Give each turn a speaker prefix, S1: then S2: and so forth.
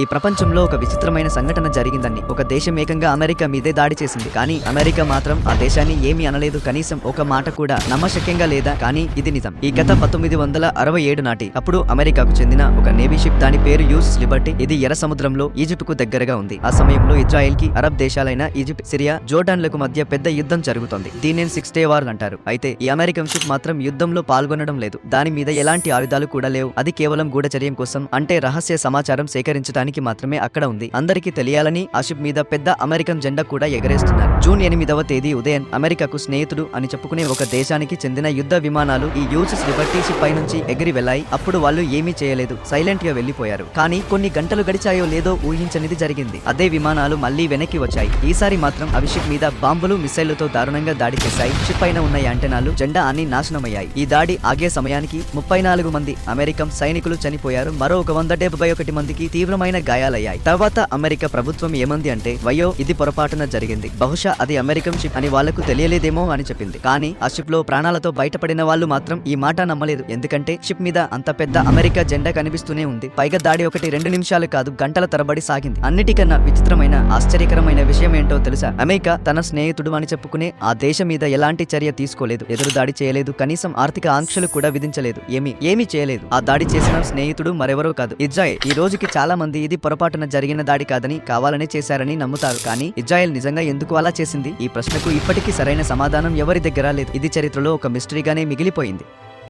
S1: ఈ ప్రపంచంలో ఒక విచిత్రమైన సంఘటన జరిగిందని ఒక దేశం ఏకంగా అమెరికా మీదే దాడి చేసింది. కానీ అమెరికా మాత్రం ఆ దేశాన్ని ఏమీ అనలేదు. కనీసం ఒక మాట కూడా నమ్మశక్యంగా లేదా. కానీ ఇది నిజం. ఈ కథ పంతొమ్మిది వందల అరవై ఏడు నాటి. అప్పుడు అమెరికాకు చెందిన ఒక నేవీ షిప్ దాని పేరు యూస్ లిబర్టీ. ఇది ఎర్ర సముద్రంలో ఈజిప్ట్కు దగ్గరగా ఉంది. ఆ సమయంలో ఇజ్రాయెల్కి అరబ్ దేశాలైన ఈజిప్ట్ సిరియా జోర్డాన్లకు మధ్య పెద్ద యుద్ధం జరుగుతోంది. దీనిని సిక్స్ డే వార్ అంటారు. అయితే ఈ అమెరికన్ షిప్ మాత్రం యుద్ధంలో పాల్గొనడం లేదు. దాని మీద ఎలాంటి ఆయుధాలు కూడా లేవు. అది కేవలం గూఢచర్యం కోసం అంటే రహస్య సమాచారం సేకరించడానికి మాత్రమే అక్కడ ఉంది. అందరికీ తెలియాలని ఆ షిప్ మీద పెద్ద అమెరికన్ జెండా కూడా ఎగరేస్తున్నారు. జూన్ ఎనిమిదవ తేదీ ఉదయం అమెరికాకు స్నేహితుడు అని చెప్పుకునే ఒక దేశానికి చెందిన యుద్ధ విమానాలు ఈ యూసెస్ లిబర్టీ షిప్ పై నుంచి ఎగిరి వెళ్ళాయి. అప్పుడు వాళ్ళు ఏమీ చేయలేదు. సైలెంట్గా వెళ్ళిపోయారు కానీ కొన్ని గంటలు గడిచాయో లేదో ఊహించనిది జరిగింది. అదే విమానాలు మళ్ళీ వెనక్కి వచ్చాయి. ఈసారి మాత్రం అవి షిప్ మీద బాంబులు మిసైళ్ళతో దారుణంగా దాడి చేశాయి. షిప్ పైన ఉన్న యాంటెనాలు జెండా అన్ని నాశనమయ్యాయి. ఈ దాడి ఆగే సమయానికి ముప్పై నాలుగు మంది అమెరికన్ సైనికులు చనిపోయారు. మరో ఒక వంద డెబ్బై ఒకటి మందికి తీవ్రమైన తీవ్రమైన గాయాలయ్యాయి. తర్వాత అమెరికా ప్రభుత్వం ఏమంది అంటే వయో ఇది పొరపాటున జరిగింది. బహుశా అది అమెరికన్ షిప్ అని వాళ్ళకు తెలియలేదేమో అని చెప్పింది. కానీ ఆ షిప్లో ప్రాణాలతో బయటపడిన వాళ్ళు మాత్రం ఈ మాట నమ్మలేదు. ఎందుకంటే షిప్ మీద అంత పెద్ద అమెరికా జెండా కనిపిస్తూనే ఉంది. పైగా దాడి ఒకటి రెండు నిమిషాలు కాదు గంటల తరబడి సాగింది. అన్నిటికన్నా విచిత్రమైన ఆశ్చర్యకరమైన విషయం ఏంటో తెలుసా? అమెరికా తన స్నేహితుడు అని చెప్పుకునే ఆ దేశం మీద ఎలాంటి చర్య తీసుకోలేదు. ఎదురు దాడి చేయలేదు. కనీసం ఆర్థిక ఆంక్షలు కూడా విధించలేదు. ఏమి? ఏమీ చేయలేదు. ఆ దాడి చేసిన స్నేహితుడు మరెవరో కాదు. ఇజ్రాయెల్. ఈ రోజుకి చాలా మంది ఇది పొరపాటున జరిగిన దాడి కాదని కావాలనే చేశారని నమ్ముతారు. కానీ ఇజ్రాయెల్ నిజంగా ఎందుకు అలా చేసింది? ఈ ప్రశ్నకు ఇప్పటికీ సరైన సమాధానం ఎవరి దగ్గర లేదు. ఇది చరిత్రలో ఒక మిస్టరీగానే మిగిలిపోయింది.